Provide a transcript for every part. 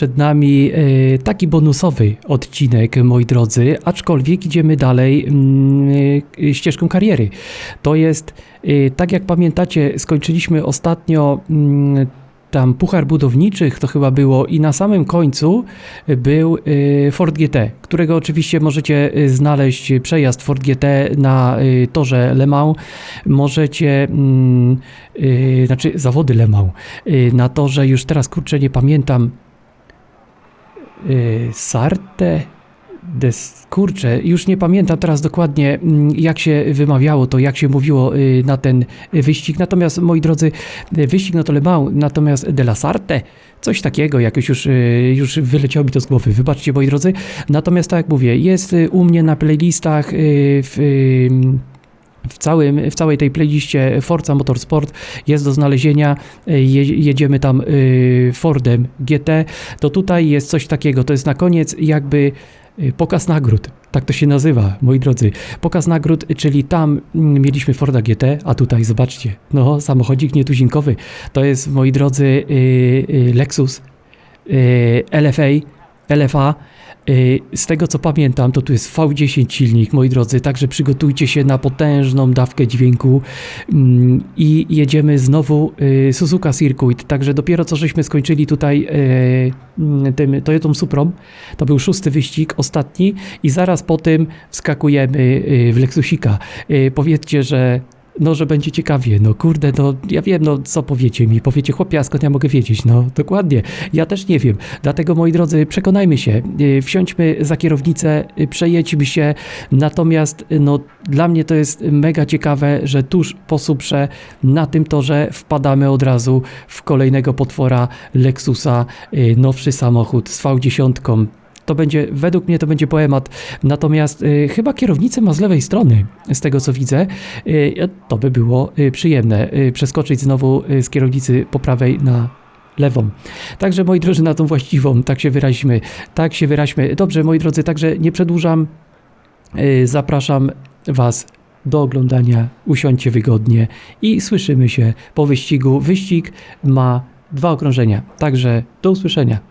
przed nami e, taki bonusowy odcinek, moi drodzy, aczkolwiek idziemy dalej mm, e, ścieżką kariery. To jest, e, tak jak pamiętacie, skończyliśmy ostatnio mm, tam Puchar Budowniczych, to chyba było, i na samym końcu był Ford GT, którego oczywiście możecie znaleźć przejazd Ford GT na torze Le Mans. Możecie, mm, znaczy zawody Le Mans, na torze, już teraz kurczę nie pamiętam, y, Sarte. Des, kurczę, już nie pamiętam teraz dokładnie, mm, jak się wymawiało to, jak się mówiło y, na ten wyścig. Natomiast, moi drodzy, y, wyścig to Le Mans, natomiast de la Sarte, coś takiego, jakoś już, y, już wyleciało mi to z głowy. Wybaczcie, moi drodzy. Natomiast, tak jak mówię, jest u mnie na playlistach w. w, całym, w całej tej playliście Forza Motorsport jest do znalezienia. Je, jedziemy tam y, Fordem GT. To tutaj jest coś takiego. To jest na koniec jakby y, pokaz nagród. Tak to się nazywa, moi drodzy. Pokaz nagród, czyli tam mm, mieliśmy Forda GT, a tutaj zobaczcie, no samochodzik nietuzinkowy. To jest, moi drodzy, Lexus LFA, LFA. Y, Z tego co pamiętam, to tu jest V10 silnik, moi drodzy, także przygotujcie się na potężną dawkę dźwięku. Mm, i jedziemy znowu y, Suzuka Circuit, także dopiero co żeśmy skończyli tutaj y, mm, tym Toyotą Suprą, to był szósty wyścig, ostatni. I zaraz po tym wskakujemy w Lexusika. Powiedzcie, że no, że będzie ciekawie, no kurde, no ja wiem, no co powiecie mi, powiecie chłopie, a skąd ja mogę wiedzieć, no dokładnie, ja też nie wiem, dlatego moi drodzy, przekonajmy się, y, wsiądźmy za kierownicę, y, przejedźmy się, natomiast y, no dla mnie to jest mega ciekawe, że tuż po Suprze na tym torze wpadamy od razu w kolejnego potwora Lexusa, nowszy samochód z V10, to będzie, według mnie to będzie poemat. Natomiast y, chyba kierownicę ma z lewej strony, z tego co widzę. Y, to by było y, przyjemne, przeskoczyć znowu z kierownicy po prawej na lewą. Także moi drodzy, na tą właściwą, tak się wyrazimy, tak się wyraźmy. Dobrze, moi drodzy, także nie przedłużam. Zapraszam Was do oglądania, usiądźcie wygodnie i słyszymy się po wyścigu. Wyścig ma dwa okrążenia, także do usłyszenia.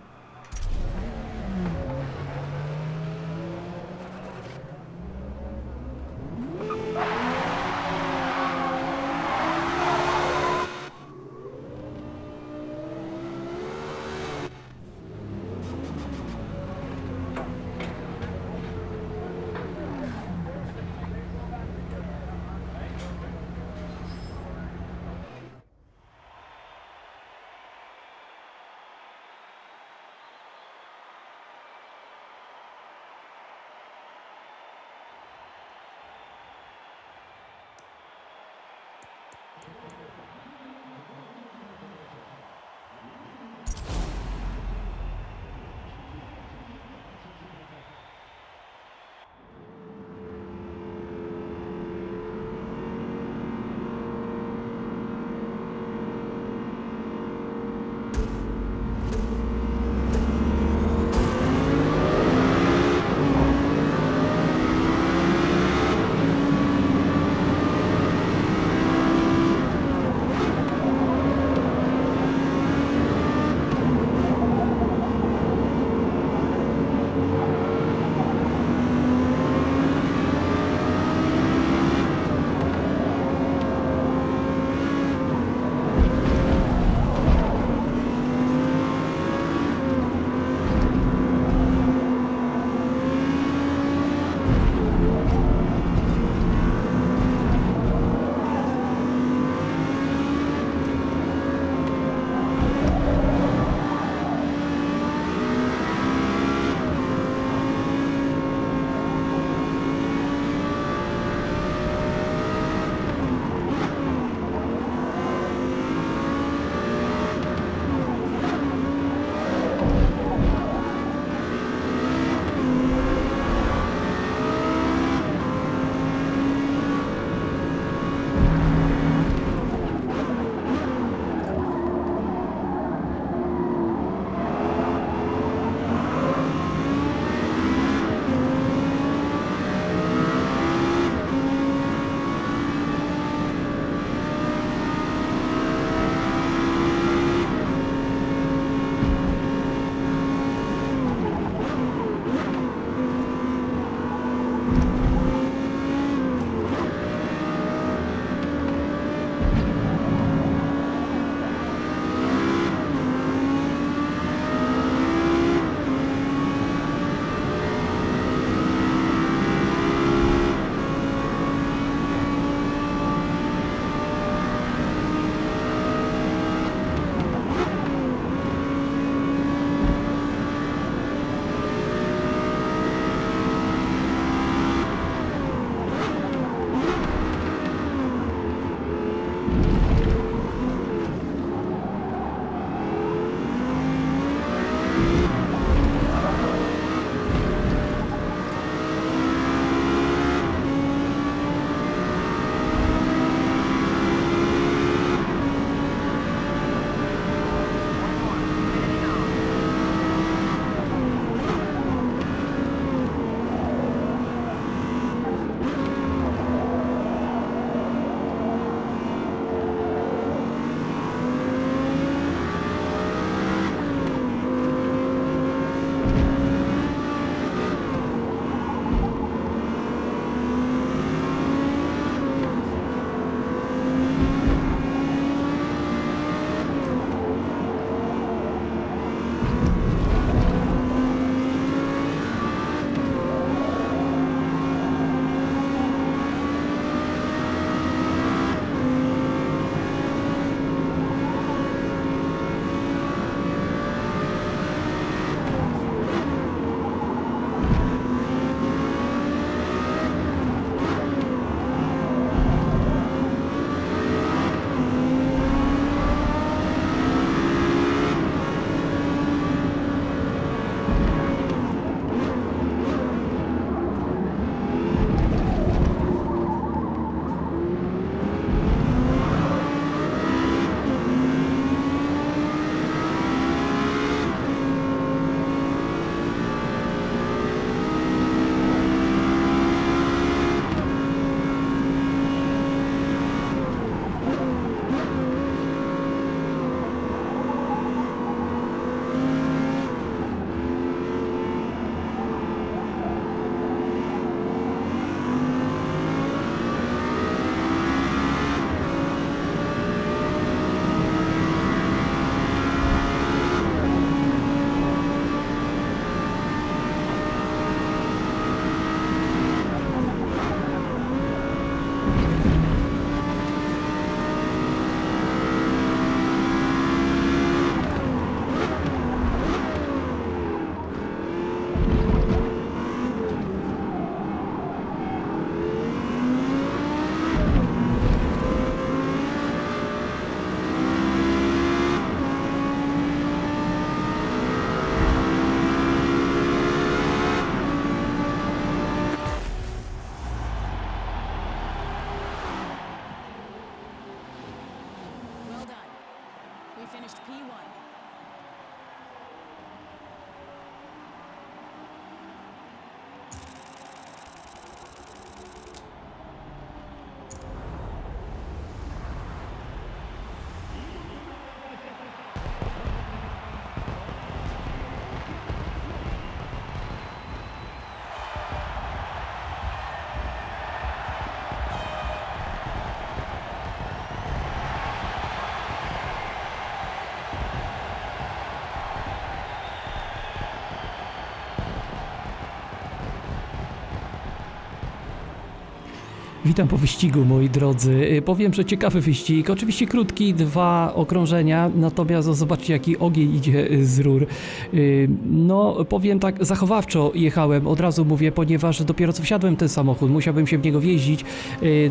Witam po wyścigu, moi drodzy. Y, Powiem, że ciekawy wyścig. Oczywiście krótki, dwa okrążenia, natomiast zobaczcie, jaki ogień idzie y, z rur. Y, No, powiem tak, zachowawczo jechałem, od razu mówię, ponieważ dopiero co wsiadłem ten samochód, musiałbym się w niego wjeździć.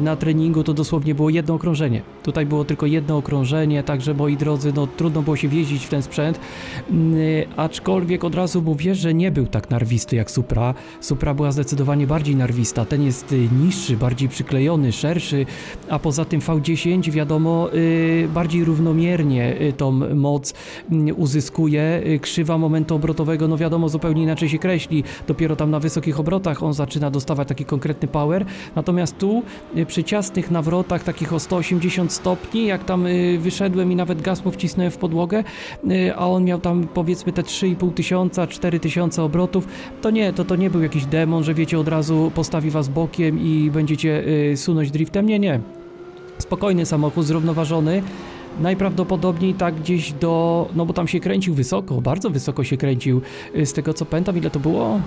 Na treningu to dosłownie było jedno okrążenie. Tutaj było tylko jedno okrążenie, także moi drodzy, no trudno było się wjeździć w ten sprzęt. Y, Aczkolwiek od razu mówię, że nie był tak narwisty jak Supra. Supra była zdecydowanie bardziej narwista. Ten jest niższy, bardziej przyklejony, szerszy, a poza tym V10 wiadomo y, bardziej równomiernie y, tą moc y, uzyskuje. Krzywa momentu obrotowego, no wiadomo, zupełnie inaczej się kreśli. Dopiero tam na wysokich obrotach on zaczyna dostawać taki konkretny power. Natomiast tu przy ciasnych nawrotach, takich o 180 stopni, jak tam wyszedłem i nawet gaz mu wcisnąłem w podłogę, a on miał tam powiedzmy te 3,5 tysiąca, 4 tysiące obrotów, to nie, to to nie był jakiś demon, że wiecie, od razu postawi was bokiem i będziecie y, sunąć driftem. Nie, nie. Spokojny samochód, zrównoważony. Najprawdopodobniej tak gdzieś do. No bo tam się kręcił wysoko, bardzo wysoko się kręcił. Y, Z tego co pamiętam, ile to było?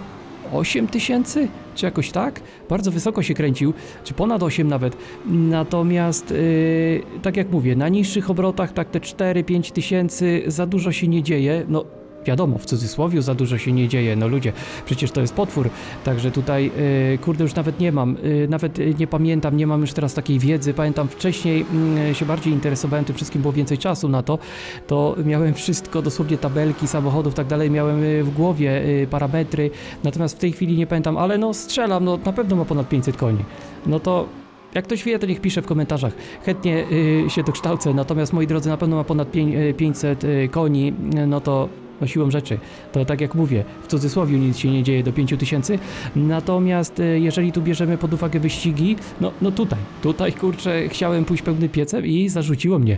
8 tysięcy? Czy jakoś tak? Bardzo wysoko się kręcił, czy ponad 8 nawet. Natomiast, yy, tak jak mówię, na niższych obrotach, tak te 4-5 tysięcy, za dużo się nie dzieje. No, wiadomo, w cudzysłowie za dużo się nie dzieje. No ludzie, przecież to jest potwór. Także tutaj, yy, kurde, już nawet nie mam, yy, nawet yy, nie pamiętam, nie mam już teraz takiej wiedzy. Pamiętam wcześniej yy, się bardziej interesowałem tym wszystkim, było więcej czasu na to. To miałem wszystko, dosłownie tabelki samochodów, tak dalej, miałem yy, w głowie yy, parametry. Natomiast w tej chwili nie pamiętam, ale no strzelam, no na pewno ma ponad 500 koni. No to jak ktoś wie, to niech pisze w komentarzach. Chętnie y, się dokształcę, natomiast moi drodzy, na pewno ma ponad pię- y, 500 y, koni, y, no to no siłą rzeczy, to tak jak mówię, w cudzysłowie nic się nie dzieje do 5000, natomiast y, jeżeli tu bierzemy pod uwagę wyścigi, no, no tutaj, tutaj kurczę, chciałem pójść pełny piecem i zarzuciło mnie,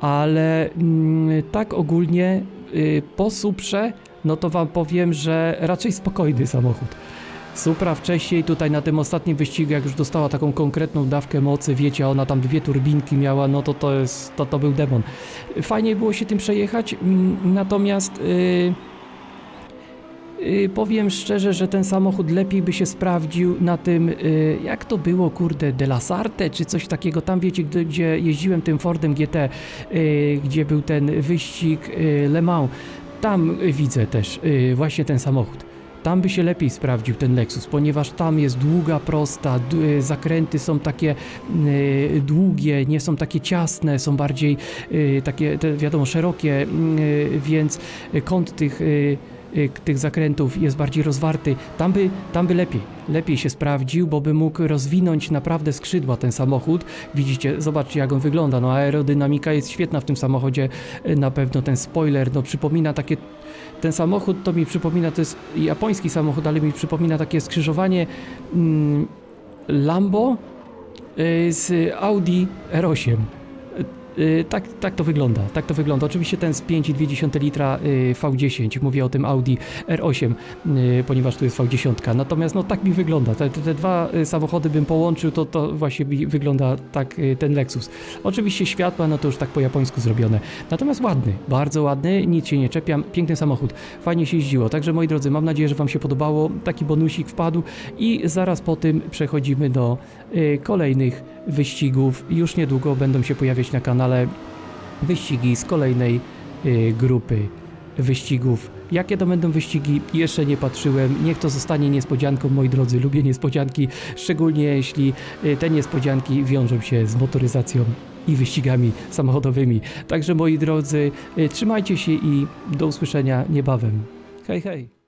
ale mm, tak ogólnie y, po Suprze, no to wam powiem, że raczej spokojny samochód. Supra wcześniej tutaj na tym ostatnim wyścigu, jak już dostała taką konkretną dawkę mocy, wiecie, ona tam dwie turbinki miała, no to to jest, to, to był demon. Fajnie było się tym przejechać, mm, natomiast yy, powiem szczerze, że ten samochód lepiej by się sprawdził na tym, yy, jak to było, kurde, De La Sarte, czy coś takiego, tam wiecie, gdzie jeździłem tym Fordem GT, yy, gdzie był ten wyścig Le Mans, tam widzę też właśnie ten samochód. Tam by się lepiej sprawdził ten Lexus, ponieważ tam jest długa, prosta, y, zakręty są takie y, długie, nie są takie ciasne, są bardziej y, takie, te, wiadomo, szerokie, y, więc kąt tych, y, tych zakrętów jest bardziej rozwarty. Tam by, tam by lepiej, lepiej się sprawdził, bo by mógł rozwinąć naprawdę skrzydła ten samochód. Widzicie, zobaczcie jak on wygląda, no aerodynamika jest świetna w tym samochodzie, y, na pewno ten spoiler, no przypomina takie ten samochód to mi przypomina, to jest japoński samochód, ale mi przypomina takie skrzyżowanie mm, Lambo y, z Audi R8. Y, tak, tak to wygląda, tak to wygląda. Oczywiście ten z 5,2 litra y, V10, mówię o tym Audi R8, y, ponieważ tu jest V10. Natomiast no tak mi wygląda. Te, te, dwa samochody bym połączył, to, to właśnie mi wygląda tak ten Lexus. Oczywiście światła, no to już tak po japońsku zrobione. Natomiast ładny, bardzo ładny, nic się nie czepiam, piękny samochód, fajnie się jeździło. Także moi drodzy, mam nadzieję, że Wam się podobało, taki bonusik wpadł i zaraz po tym przechodzimy do kolejnych wyścigów. Już niedługo będą się pojawiać na kanale wyścigi z kolejnej y, grupy wyścigów. Jakie to będą wyścigi? Jeszcze nie patrzyłem. Niech to zostanie niespodzianką, moi drodzy. Lubię niespodzianki, szczególnie jeśli y, te niespodzianki wiążą się z motoryzacją i wyścigami samochodowymi. Także moi drodzy, y, trzymajcie się i do usłyszenia niebawem. Hej, hej!